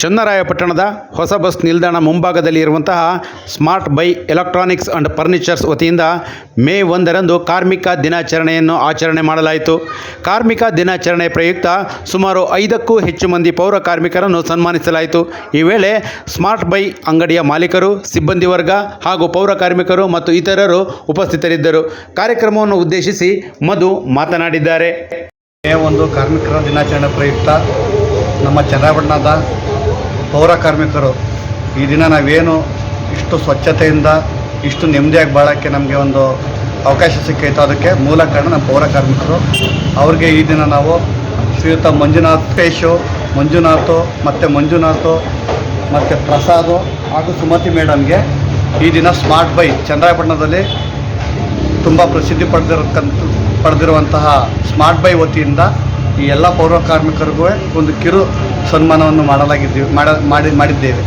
ಚನ್ನರಾಯಪಟ್ಟಣದ ಹೊಸ ಬಸ್ ನಿಲ್ದಾಣ ಮುಂಭಾಗದಲ್ಲಿ ಇರುವಂತಹ smart buy electronics and furnitures ವತಿಯಿಂದ ಮೇ ಒಂದರಂದು ಕಾರ್ಮಿಕ ದಿನಾಚರಣೆಯನ್ನು ಆಚರಣೆ ಮಾಡಲಾಯಿತು. ಕಾರ್ಮಿಕ ದಿನಾಚರಣೆ ಪ್ರಯುಕ್ತ ಸುಮಾರು ಐದಕ್ಕೂ ಹೆಚ್ಚು ಮಂದಿ ಪೌರ ಕಾರ್ಮಿಕರನ್ನು ಸನ್ಮಾನಿಸಲಾಯಿತು. ಈ ವೇಳೆ ಸ್ಮಾರ್ಟ್ ಬೈ ಅಂಗಡಿಯ ಮಾಲೀಕರು, ಸಿಬ್ಬಂದಿ ವರ್ಗ ಹಾಗೂ ಪೌರ ಕಾರ್ಮಿಕರು ಮತ್ತು ಇತರರು ಉಪಸ್ಥಿತರಿದ್ದರು. ಕಾರ್ಯಕ್ರಮವನ್ನು ಉದ್ದೇಶಿಸಿ ಮಧು ಮಾತನಾಡಿದ್ದಾರೆ. ಮೇ ಒಂದು ಕಾರ್ಮಿಕರ ದಿನಾಚರಣೆ ಪ್ರಯುಕ್ತ ನಮ್ಮ ಚನ್ನಪಟ್ಟಣದ ಪೌರ ಕಾರ್ಮಿಕರು, ಈ ದಿನ ನಾವೇನು ಇಷ್ಟು ಸ್ವಚ್ಛತೆಯಿಂದ, ಇಷ್ಟು ನೆಮ್ಮದಿಯಾಗಿ ಬಾಳೋಕ್ಕೆ ನಮಗೆ ಒಂದು ಅವಕಾಶ ಸಿಕ್ಕೈತೋ ಅದಕ್ಕೆ ಮೂಲ ಕಾರಣ ನಮ್ಮ ಪೌರ ಕಾರ್ಮಿಕರು. ಅವ್ರಿಗೆ ಈ ದಿನ ನಾವು ಶ್ರೀಯುತ ಮಂಜುನಾಥ್ ಪೇಶು ಮಂಜುನಾಥು, ಮತ್ತು ಮಂಜುನಾಥು, ಮತ್ತು ಪ್ರಸಾದು ಹಾಗೂ ಸುಮತಿ ಮೇಡಮ್ಗೆ ಈ ದಿನ ಸ್ಮಾರ್ಟ್ ಬೈ ಚಂದ್ರಾಯಪಟ್ಟಣದಲ್ಲಿ ತುಂಬ ಪ್ರಸಿದ್ಧಿ ಪಡೆದಿರತಕ್ಕಂಥ, ಪಡೆದಿರುವಂತಹ ಸ್ಮಾರ್ಟ್ ಬೈ ವತಿಯಿಂದ ಈ ಎಲ್ಲ ಪೌರ ಕಾರ್ಮಿಕರಿಗೂ ಒಂದು ಕಿರು ಸನ್ಮಾನವನ್ನು ಮಾಡಲಾಗಿದ್ದೀವಿ ಮಾಡ ಮಾಡಿ ಮಾಡಿದ್ದೇವೆ.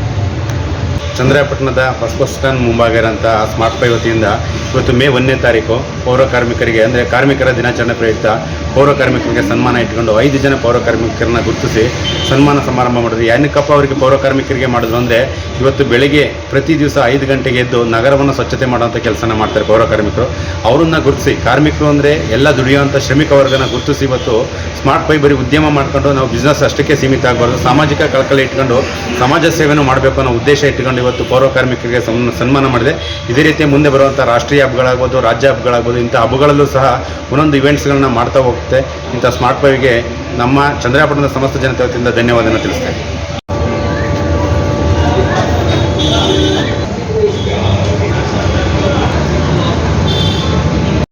ಚಂದ್ರಾಪಟ್ಟಣದ ಫಸ್ಟ್ ಬಸ್ ಸ್ಟ್ಯಾಂಡ್ ಮುಂಭಾಗ ಇರೋಂಥ ಸ್ಮಾರ್ಟ್ ಪೈ ವತಿಯಿಂದ ಇವತ್ತು ಮೇ ಒಂದನೇ ತಾರೀಕು ಪೌರ ಕಾರ್ಮಿಕರಿಗೆ, ಅಂದರೆ ಕಾರ್ಮಿಕರ ದಿನಾಚರಣೆ ಪ್ರಯುಕ್ತ ಪೌರ ಕಾರ್ಮಿಕರಿಗೆ ಸನ್ಮಾನ ಇಟ್ಕೊಂಡು ಐದು ಜನ ಪೌರ ಕಾರ್ಮಿಕರನ್ನ ಗುರುತಿಸಿ ಸನ್ಮಾನ ಸಮಾರಂಭ ಮಾಡಿದ್ರು ಏನಕ್ಕಪ್ಪ ಅವರಿಗೆ ಪೌರ ಕಾರ್ಮಿಕರಿಗೆ ಮಾಡಿದ್ರು ಅಂದರೆ ಇವತ್ತು ಬೆಳಿಗ್ಗೆ ಪ್ರತಿ ದಿವಸ ಐದು ಗಂಟೆಗೆ ಎದ್ದು ನಗರವನ್ನು ಸ್ವಚ್ಛತೆ ಮಾಡುವಂಥ ಕೆಲಸನ ಮಾಡ್ತಾರೆ ಪೌರ ಕಾರ್ಮಿಕರು. ಅವರನ್ನ ಗುರುತಿಸಿ, ಕಾರ್ಮಿಕರು ಅಂದರೆ ಎಲ್ಲ ದುಡಿಯುವಂಥ ಶ್ರಮಿಕ ವರ್ಗನ ಗುರುತಿಸಿ ಇವತ್ತು ಸ್ಮಾರ್ಟ್ ಪೈ ಬರೀ ಉದ್ಯಮ ಮಾಡಿಕೊಂಡು ನಾವು ಬಿಸ್ನೆಸ್ ಅಷ್ಟಕ್ಕೆ ಸೀಮಿತ ಆಗಬಾರ್ದು. ಸಾಮಾಜಿಕ ಕಳಕಳಿ ಇಟ್ಕೊಂಡು ಸಮಾಜ ಸೇವೆಯನ್ನು ಮಾಡಬೇಕು ಅನ್ನೋ ಉದ್ದೇಶ ಇಟ್ಕೊಂಡು ಇವತ್ತು ಪೌರ ಕಾರ್ಮಿಕರಿಗೆ ಸನ್- ಸನ್ಮಾನ ಮಾಡಿದೆ. ಇದೇ ರೀತಿ ಮುಂದೆ ಬರುವಂಥ ರಾಷ್ಟ್ರೀಯ ಹಬ್ಬಗಳಾಗ್ಬೋದು ರಾಜ್ಯ ಹಬ್ಬಗಳಾಗ್ಬೋದು ಇಂಥ ಹಬ್ಬಗಳಲ್ಲೂ ಸಹ ಒಂದೊಂದು ಇವೆಂಟ್ಸ್ಗಳನ್ನ ಮಾಡ್ತಾ ಹೋಗುತ್ತೆ. ಇಂಥ ಸ್ಮಾರ್ಟ್ ಪೈಗೆ ನಮ್ಮ ಚಂದ್ರಾಪಟ್ಟಣದ ಸಮಸ್ತ ಜನತೆ ವತಿಯಿಂದ ಧನ್ಯವಾದನ ತಿಳಿಸ್ತೇನೆ.